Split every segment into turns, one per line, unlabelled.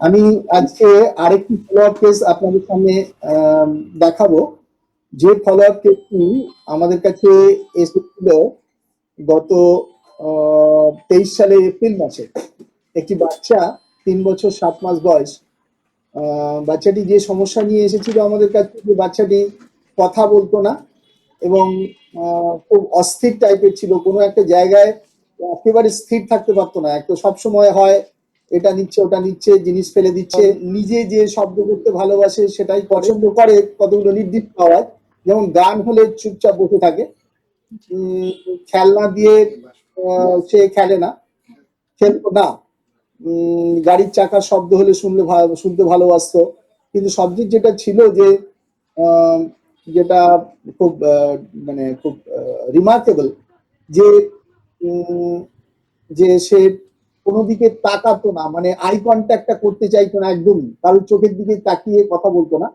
আমি আজকে আরেকটি ফলো আপ কেস আপনাদের সামনে দেখাবো। যে ফলো আপ কেসটি আমাদের কাছে এসেছিল গত তেইশ সালের এপ্রিল মাসে। একটি বাচ্চা, তিন বছর সাত মাস বয়স। বাচ্চাটি যে সমস্যা নিয়ে এসেছিল আমাদের কাছে, যে বাচ্চাটি কথা বলতো না এবং খুব অস্থির টাইপের ছিল। কোনো একটা জায়গায় একেবারে স্থির থাকতে পারতো না। একটা সবসময় হয় এটা নিচ্ছে, ওটা নিচ্ছে, জিনিস ফেলে দিচ্ছে, নিজে যে শব্দ করতে ভালোবাসে সেটাই পছন্দ করে কতগুলো নির্দিষ্ট আওয়াজ যেমন গান হলে চুপচাপ বসে থাকে। খেলনা দিয়ে সে খেলে না। খেলতো না। গাড়ির চাকার শব্দ হলে শুনলে শুনতে ভালোবাসতো। কিন্তু সবচেয়ে যেটা ছিল যে যেটা খুব মানে খুব রিমার্কেবল যে যে সে কোনো দিকে তাকাতো না মানে আই কন্ট্যাক্টটা করতে চাইতো না একদমই। কারোর চোখের দিকে তাকিয়ে কথা বলতো না।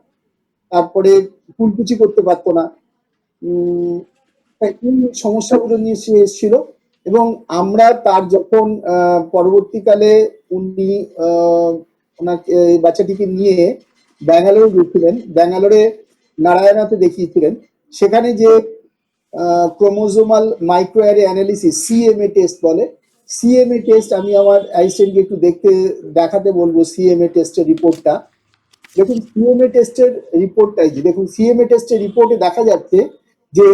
তারপরে কুলকুচি করতে পারতো না। এই সমস্যাগুলো নিয়ে সে এসেছিল এবং আমরা তার যখন পরবর্তীকালে উনি ওনাকে বাচ্চাটিকে নিয়ে ব্যাঙ্গালোরে গেছিলেন ব্যাঙ্গালোরে নারায়ণাতে দেখিয়েছিলেন, সেখানে যে chromosomal microarray analysis CMA test বলে সিএমএ টেস্ট আমি আমার অ্যাসিস্ট্যান্টকে একটু দেখতে, দেখাতে বলব সিএমএ টেস্টের রিপোর্টটা দেখুন সিএমএ টেস্টের রিপোর্টটাই যে, দেখুন সিএমএ টেস্টের রিপোর্টে দেখা যাচ্ছে যে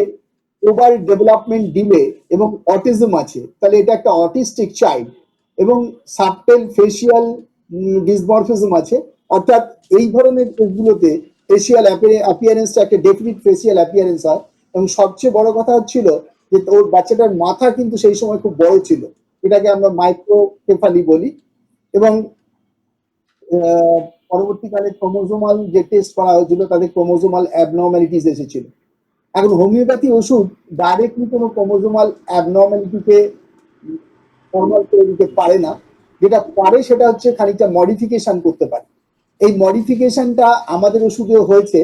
ওভার ডেভেলপমেন্ট ডিলে এবং অটিজম আছে, তাহলে এটা একটা অটিস্টিক চাইল্ড এবং সাবটেল ফেসিয়াল ডিসমরফিজম আছে। অর্থাৎ এই ধরনের কেসগুলোতে ফেসিয়াল অ্যাপিয়ারেন্সটা একটা ডেফিনিট ফেসিয়াল অ্যাপিয়ারেন্স হয়। এবং সবচেয়ে বড় কথা হচ্ছিল যে, ওর বাচ্চাটার মাথা কিন্তু সেই সময় খুব বড় ছিল। এটাকে আমরা মাইক্রোকেফালি বলি এবং পরবর্তীকালে ক্রোমোজোমাল যে টেস্ট করা হয়েছিল তাদের ক্রোমোজোমাল অ্যাবনর্মালিটিস এসেছিল। এখন হোমিওপ্যাথি ওষুধ ডাইরেক্টলি কোনো ক্রোমোজোমাল অ্যাবনর্মালিটিকে নর্মাল করে দিতে পারে না। যেটা পারে সেটা হচ্ছে খানিকটা মডিফিকেশন করতে পারে। এই মডিফিকেশনটা আমাদের ওষুধে হয়েছে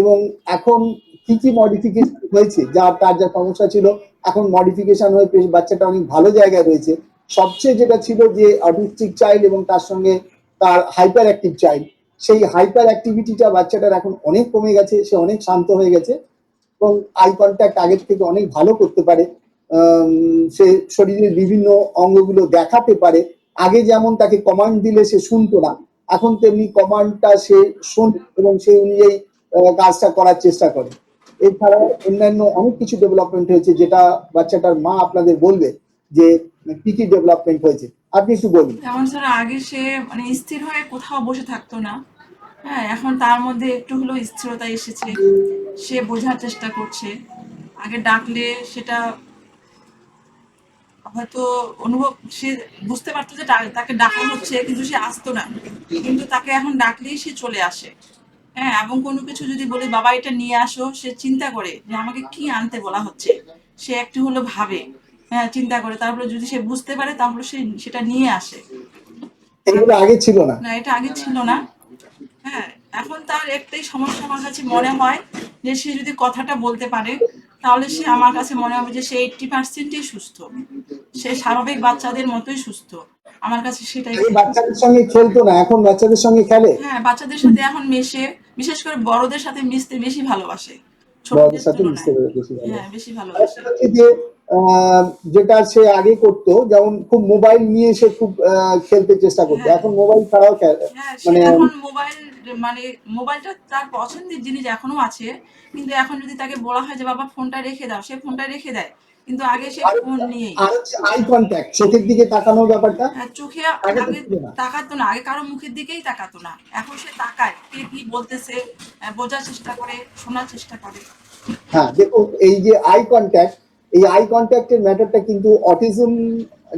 এবং এখন কি কি মডিফিকেশন হয়েছে, যা, তার যা সমস্যা ছিল এখন মডিফিকেশন হয়ে বাচ্চাটা অনেক ভালো জায়গায় রয়েছে। সবচেয়ে যেটা ছিল যে অটিস্টিক চাইল্ড এবং তার সঙ্গে তার হাইপার অ্যাক্টিভ চাইল্ড সেই হাইপার অ্যাক্টিভিটিটা বাচ্চাটার এখন অনেক কমে গেছে, সে অনেক শান্ত হয়ে গেছে এবং আই কন্ট্যাক্ট আগের থেকে অনেক ভালো করতে পারে। সে শরীরের বিভিন্ন অঙ্গগুলো দেখাতে পারে। আগে যেমন তাকে কমান্ড দিলে সে শুনতো না, এখন তেমনি কমান্ডটা সে শোন এবং সেই অনুযায়ী কাজটা করার চেষ্টা করে। এছাড়া অন্যান্য অনেক কিছু ডেভেলপমেন্ট হয়েছে যেটা বাচ্চাটার মা আপনাদের বলবে যে, কি কি ডেভেলপমেন্ট হয়েছে। আপনি একটু বলুন।
যেমন স্যার আগে সে মানে স্থির হয়ে কোথাও বসে থাকতো না। হ্যাঁ এখন তার মধ্যে একটু হলেও স্থিরতা এসেছে। সে বোঝার চেষ্টা করছে। আগে ডাকলে সেটা হয়তো অনুভব, সে বুঝতে পারতো যে তাকে ডাকা হচ্ছে, কিন্তু সে আসতো না। কিন্তু তাকে এখন ডাকলেই সে চলে আসে। হ্যাঁ এবং কোনো কিছু যদি বলি বাবা এটা নিয়ে আসো। সে চিন্তা করে যে আমাকে কি আনতে বলা হচ্ছে। সে একটু হলো ভাবে হ্যাঁ চিন্তা করে। তারপরে যদি সে বুঝতে পারে তারপরে সে সেটা নিয়ে আসে।
এগুলো আগে ছিল না।
না এটা আগে ছিল না। হ্যাঁ এখন তার একটাই সমস্যা আমার কাছে মনে হয় যে সে যদি কথাটা বলতে পারে তাহলে সে আমার কাছে মনে হবে যে সে এইটটি পার্সেন্টই সুস্থ। সে স্বাভাবিক বাচ্চাদের মতোই সুস্থ। আমার কাছে সেটাই
বাচ্চাদের সঙ্গে খেলতো না এখন বাচ্চাদের সঙ্গে খেলে।
হ্যাঁ বাচ্চাদের সাথে এখন মেশে। বিশেষ করে বড়দের সাথে মিশতে বেশি ভালোবাসে
বড়দের সাথে মিশতে বেশি
হ্যাঁ বেশি ভালোবাসে।
যে আহ, যেটা সে আগে করতো যেমন খুব মোবাইল নিয়ে সে খুব খেলতে চেষ্টা করতো।
হ্যাঁ।
এখন মোবাইল ছাড়াও খেলে
হ্যাঁ
মানে
এখন মোবাইল মানে মোবাইলটা তার পছন্দের জিনিস এখনও আছে কিন্তু এখন যদি তাকে বলা হয় যে বাবা ফোনটা রেখে দাও সে ফোনটা রেখে দেয়। কিন্তু আগে সে ফোন
হচ্ছে আই কন্ট্যাক্ট চোখের দিকে তাকানোর ব্যাপারটা?
হ্যাঁ, চোখে
আগে।
তাকাতো না আগে কারও মুখের দিকেই তাকাতো না। এখন সে তাকায় কে কি বলতেছে বোঝার চেষ্টা করে শোনার চেষ্টা করে।
হ্যাঁ দেখুন এই যে আই কন্ট্যাক্ট এই আই কন্ট্যাক্টের ম্যাটারটা কিন্তু অটিজম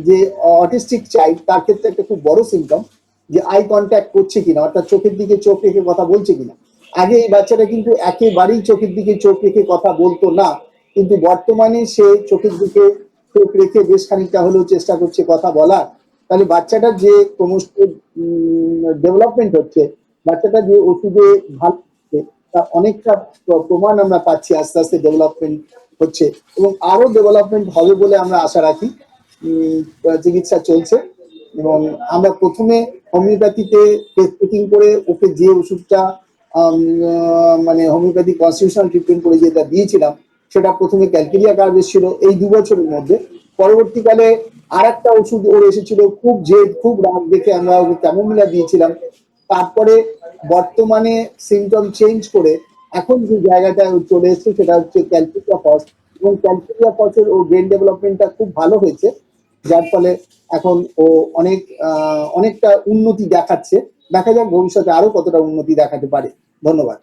যে অটিস্টিক চাইল্ড তার ক্ষেত্রে একটা খুব বড় সিমটম যে আই কন্ট্যাক্ট করছে কিনা অর্থাৎ চোখের দিকে চোখ রেখে কথা বলছে কিনা। আগে এই বাচ্চাটা কিন্তু একেবারেই চোখের দিকে চোখ রেখে কথা বলতো না। কিন্তু বর্তমানে সে চোখের দিকে চোখ রেখে বেশ খানিকটা হলেও চেষ্টা করছে কথা বলার। তাহলে বাচ্চাটার যে ক্রমশ ডেভেলপমেন্ট হচ্ছে বাচ্চাটা যে ওষুধে ভালো তা অনেকটা প্রমাণ আমরা পাচ্ছি আস্তে আস্তে ডেভেলপমেন্ট হচ্ছে এবং আরও ডেভেলপমেন্ট হবে বলে আমরা আশা রাখি। চিকিৎসা চলছে এবং আমরা প্রথমে হোমিওপ্যাথিতে টেস্টিং করে ওকে যে ওষুধটা মানে হোমিওপ্যাথি কনস্টিটিউশনাল ট্রিটমেন্ট করে যেটা দিয়েছিলাম সেটা প্রথমে ক্যালকেরিয়া কার্ড এসেছিল এই দু বছরের মধ্যে। পরবর্তীকালে আর একটা ওষুধ ওর এসেছিল, খুব জেদ, খুব রাগ দেখে আমরা ওকে ক্যামোমিলা দিয়েছিলাম। তারপরে বর্তমানে সিমটম চেঞ্জ করে এখন যে জায়গাটায় ও চলে এসেছে সেটা হচ্ছে ক্যালকেরিয়া ফস এবং ক্যালকেরিয়া ফসের ও ব্রেন ডেভেলপমেন্টটা খুব ভালো হয়েছে, যার ফলে এখন ও অনেক অনেকটা উন্নতি দেখাচ্ছে। দেখা যাক ভবিষ্যতে আরও কতটা উন্নতি দেখাতে পারে। ধন্যবাদ।